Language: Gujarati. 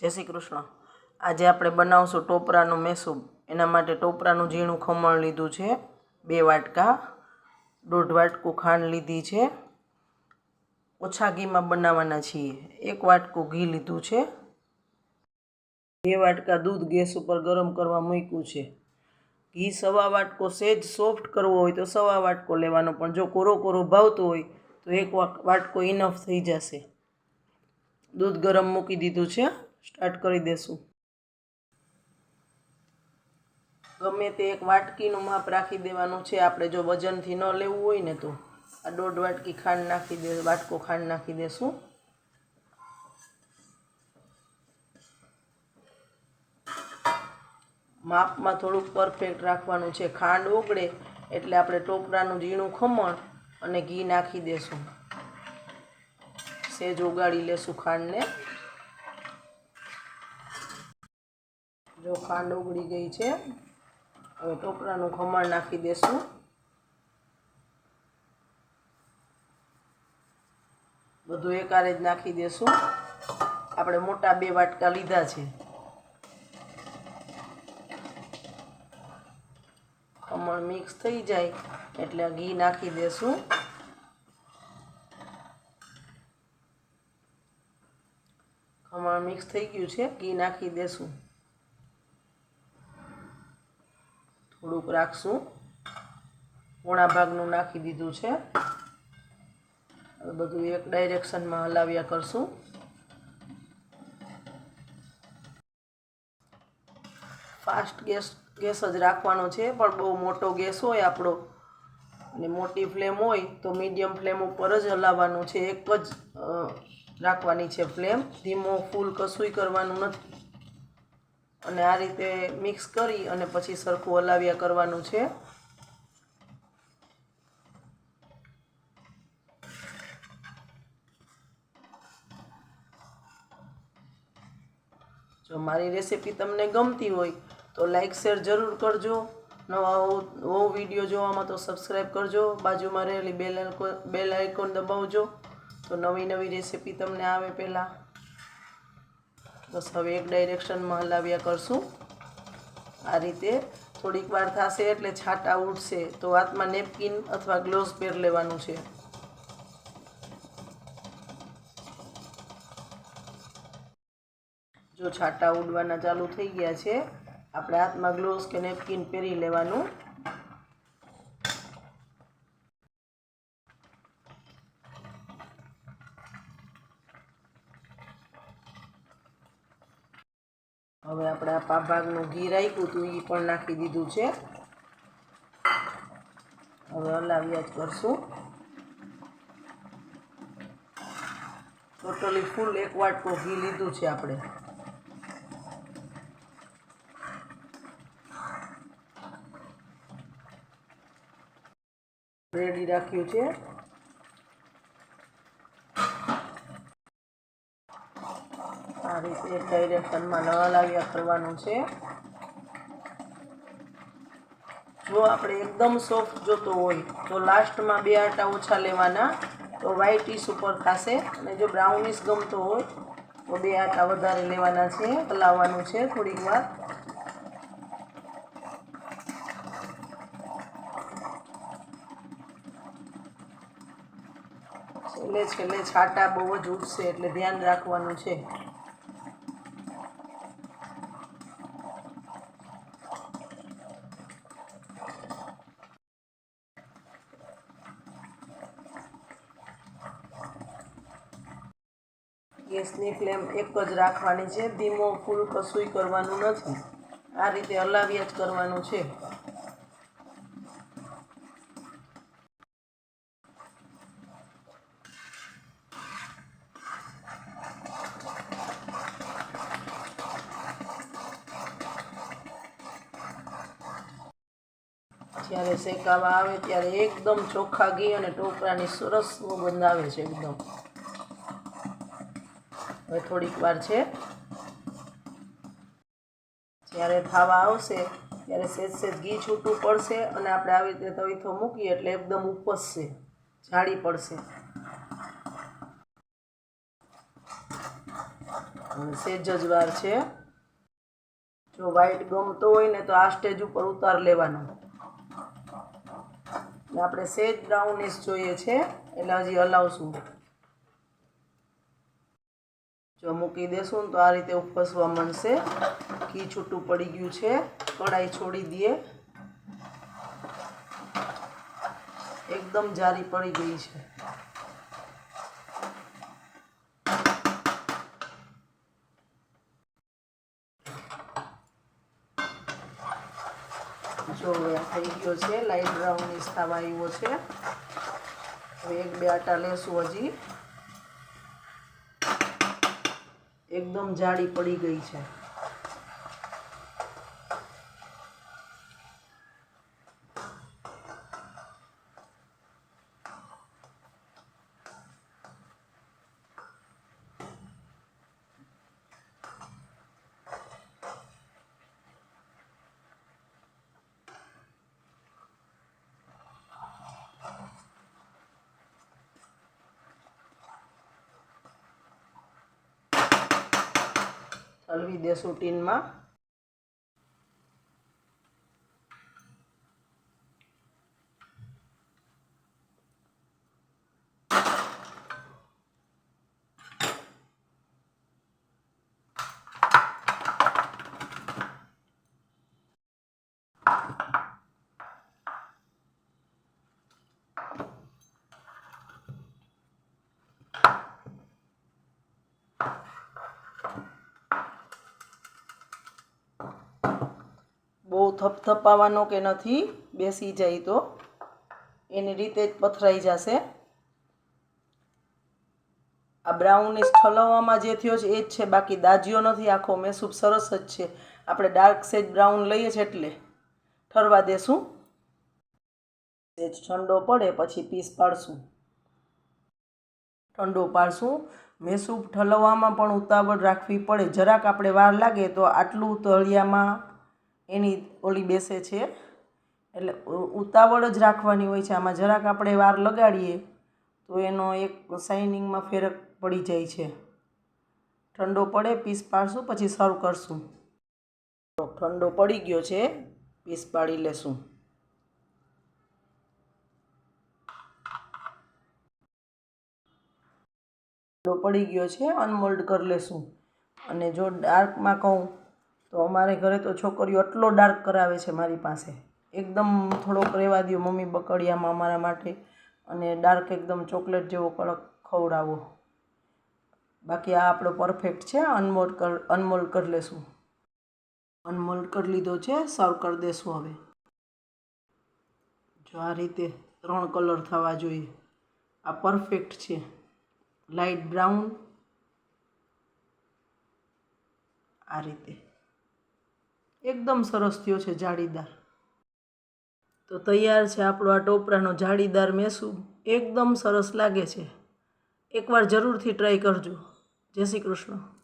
જય શ્રી કૃષ્ણ. આજે આપણે બનાવશું ટોપરાનું મેસૂબ એના માટે ટોપરાનું ઝીણું ખમણ લીધું છે. બે વાટકા. દોઢ વાટકું ખાંડ લીધી છે. ઓછા ઘીમાં બનાવવાના છીએ. એક વાટકું ઘી લીધું છે. બે વાટકા દૂધ ગેસ ઉપર ગરમ કરવા મૂક્યું છે. ઘી સવા વાટકો સેજ સોફ્ટ કરવો હોય તો સવા વાટકો લેવાનો. પણ જો કોરો કોરો ભાવતો હોય તો એક વાટ- વાટકો ઇનફ થઈ જશે. દૂધ ગરમ મૂકી દીધું છે. સ્ટાર્ટ કરી દેશું. ગમે તે એક વાટકીનું માપ રાખી દેવાનું છે. આપણે જો વજનથી ન લેવું હોય ને તો આ દોઢ વાટકી ખાંડ નાખી દે, વાટકો ખાંડ નાખી દેશું. માપમાં થોડુંક પરફેક્ટ રાખવાનું છે. ખાંડ ઓગળે એટલે આપણે ટોપરાનું ઝીણું ખમણ અને ઘી નાખી દેશું. સેજ ઓગાળી લેશું ખાંડને. જો ખાંડ ઉગડી ગઈ છે, હવે ટોપરાનું ખમણ નાખી દેશું. બધું એકારે જ નાખી દેશું. આપણે મોટા બે વાટકા લીધા છે. ખમણ મિક્સ થઈ જાય એટલે ઘી નાખી દેશું. ખમણ મિક્સ થઈ ગયું છે, ઘી નાખી દેશું. થોડુંક રાખશું. પોણા ભાગનું નાખી દીધું છે. હવે બધું એક ડાયરેક્શનમાં હલાવ્યા કરશું. ફાસ્ટ ગેસ ગેસ જ રાખવાનો છે, પણ બહુ મોટો ગેસ હોય આપણો. અને મોટી ફ્લેમ હોય તો મીડિયમ ફ્લેમ ઉપર જ હલાવવાનું છે. એક જ રાખવાની છે ફ્લેમ. ધીમો ફૂલ કશુંય કરવાનું નથી. અને આ રીતે મિક્સ કરી અને પછી સરખું હલાવ્યા કરવાનું છે. જો મારી રેસીપી તમને ગમતી હોય તો લાઇક શેર જરૂર કરજો. નવા નવો વીડિયો જોવામાં તો સબસ્ક્રાઈબ કરજો. બાજુમાં રહેલી બેલ આઇકોન બેલ આઇકોન દબાવજો. તો નવી નવી રેસીપી તમને આવે પહેલાં. બસ હવે એક ડાયરેક્શનમાં હલાવ્યા કરશું. આ રીતે થોડીક વાર થશે એટલે છાંટા ઉઠશે તો હાથમાં નેપકિન અથવા ગ્લોવ્સ પહેર લેવાનું છે. જો છાંટા ઉડવાના ચાલુ થઈ ગયા છે, આપણે હાથમાં ગ્લોવ્સ કે નેપકિન પહેરી લેવાનું. હવે આપણે આ પા ભાગનું ઘી રાખ્યું હતું એ પણ નાખી દીધું છે. હવે હલાવ્યા જ કરશું. ટોટલી ફૂલ એક વાટકો ઘી લીધું છે આપણે. રેડી રાખ્યું છે. આ રીતે ડાયરેક્શનમાં લાવ્યા કરવાનું છે. જો આપણે એકદમ સોફ્ટ જોતો હોય, તો લાસ્ટમાં બે આટા ઓછા લેવાના, તો વ્હાઈટ ટીસ ઉપર થશે. અને જો બ્રાઉનિશ ગમતો હોય, તો બે આટા વધારે લેવાના છે, હલાવવાનું છે થોડીક વાર. છેલ્લે છેલ્લે છાટા બહુ જ ઉઠશે એટલે ધ્યાન રાખવાનું છે. ગેસની ફ્લેમ એક જ રાખવાની છે. ધીમો ફૂલ કશુંય કરવાનું નથી. આ રીતે હલાવ્યા જ કરવાનું છે. જ્યારે શેકાવા આવે ત્યારે એકદમ ચોખ્ખા ઘી અને ટોપરાની સરસ સુગંધ આવે છે એકદમ. હવે થોડીક વાર છે. જ્યારે થાવા આવશે, ત્યારે સેજ સેજ ઘી છૂટું પડશે અને આપણે આવી રીતે તવીથો મૂકીએ એટલે એકદમ ઉપસશે જાડી પડશે. સેજ જ વાર છે. જો વ્હાઈટ ગમતો હોય ને તો આ સ્ટેજ ઉપર ઉતાર લેવાનો. આપણે સેજ બ્રાઉનિશ જોઈએ છે, એટલે હજી હલાવશું. જો મૂકી દેશું તો આ રીતે ઉપસવા મળશે ઘી છૂટું પડી ગયું છે. કઢાઈ છોડી દઈએ. એકદમ જારી પડી ગઈ છે. જો થઈ ગયો છે. લાઈટ બ્રાઉનિશ થવા આવ્યો છે. હવે એક બે આટા લેશું હજી. એકદમ જાડી પડી ગઈ છે. હલવી દેશું ટીનમાં. બહુ થપથપાવાનો કે નથી, બેસી જાય તો. એની રીતે જ પથરાઈ જશે. આ બ્રાઉનિશ ઠલવવામાં જે થયો છે એ જ છે, બાકી દાજીઓ નથી, આખો મેસૂબ સરસ જ છે. આપણે ડાર્ક સેજ બ્રાઉન લઈએ છીએ એટલે ઠરવા દેશું. સેજ ઠંડો પડે પછી પીસ પાડશું. ઠંડો પાડશું. મેસૂબ ઠલવવામાં પણ ઉતાવળ રાખવી પડે. જરાક આપણે વાર લાગે તો આટલું તળિયામાં એની ઓલી બેસે છે. એટલે ઉતાવળ જ રાખવાની હોય છે. આમાં જરાક આપણે વાર લગાડીએ તો એનો એક શાઇનિંગમાં ફેરક પડી જાય છે. ઠંડો પડે, પીસ પાડશું, પછી સર્વ કરશું. ઠંડો પડી ગયો છે. પીસ પાડી લેશું. ઠંડો પડી ગયો છે. અનમોલ્ડ કરી લેશું. અને જો ડાર્કમાં કહું તો અમારે ઘરે તો છોકરીઓ એટલો ડાર્ક કરાવે છે મારી પાસે. એકદમ થોડોક રહેવા દો મમ્મી બકડિયામાં અમારા માટે અને ડાર્ક એકદમ ચોકલેટ જેવો કડક ખવડાવો. બાકી આ આપણો પરફેક્ટ છે અનમોલ્ડ કર અનમોલ્ડ કરી લેશું. અનમોલ્ડ કરી લીધો છે સર્વ કરી દેશું હવે. જો આ રીતે ત્રણ કલર થવા જોઈએ. આ પરફેક્ટ છે. લાઇટ બ્રાઉન આ રીતે. એકદમ સરસ થયો છે જાળીદાર. તો તૈયાર છે આપણો આ ટોપરાનો જાળીદાર મેસૂબ એકદમ સરસ લાગે છે. એકવાર જરૂરથી ટ્રાય કરજો. જય શ્રી કૃષ્ણ.